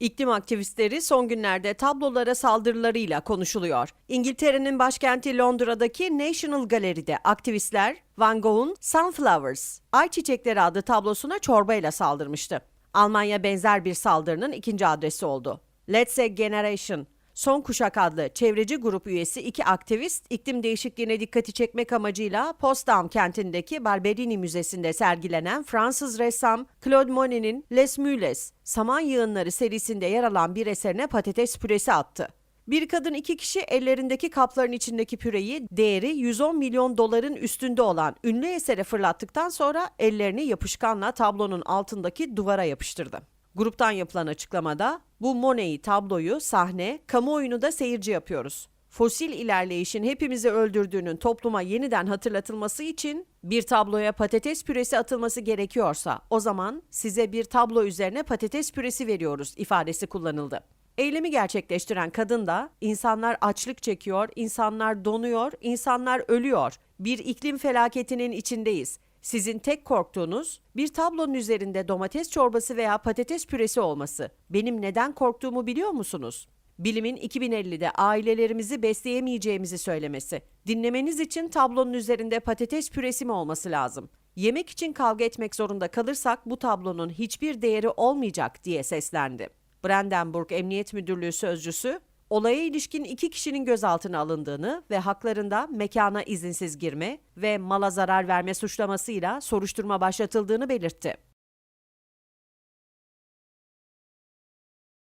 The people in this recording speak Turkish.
İklim aktivistleri son günlerde tablolara saldırılarıyla konuşuluyor. İngiltere'nin başkenti Londra'daki National Gallery'de aktivistler Van Gogh'un Sunflowers, Ay Çiçekleri adlı tablosuna çorbayla saldırmıştı. Almanya benzer bir saldırının ikinci adresi oldu. Let's Say Generation, Son Kuşak adlı çevreci grup üyesi iki aktivist iklim değişikliğine dikkati çekmek amacıyla Potsdam kentindeki Barberini Müzesi'nde sergilenen Fransız ressam Claude Monet'in Les Mules, Saman Yığınları serisinde yer alan bir eserine patates püresi attı. Bir kadın iki kişi ellerindeki kapların içindeki püreyi değeri 110 milyon doların üstünde olan ünlü esere fırlattıktan sonra ellerini yapışkanla tablonun altındaki duvara yapıştırdı. Gruptan yapılan açıklamada bu Monet'i tabloyu sahne, kamuoyunu da seyirci yapıyoruz. Fosil ilerleyişin hepimizi öldürdüğünün topluma yeniden hatırlatılması için bir tabloya patates püresi atılması gerekiyorsa o zaman size bir tablo üzerine patates püresi veriyoruz ifadesi kullanıldı. Eylemi gerçekleştiren kadın da insanlar açlık çekiyor, insanlar donuyor, insanlar ölüyor. Bir iklim felaketinin içindeyiz. Sizin tek korktuğunuz bir tablonun üzerinde domates çorbası veya patates püresi olması. Benim neden korktuğumu biliyor musunuz? Bilimin 2050'de ailelerimizi besleyemeyeceğimizi söylemesi. Dinlemeniz için tablonun üzerinde patates püresi mi olması lazım? Yemek için kavga etmek zorunda kalırsak bu tablonun hiçbir değeri olmayacak diye seslendi. Brandenburg Emniyet Müdürlüğü sözcüsü, olaya ilişkin iki kişinin gözaltına alındığını ve haklarında mekana izinsiz girme ve mala zarar verme suçlamasıyla soruşturma başlatıldığını belirtti.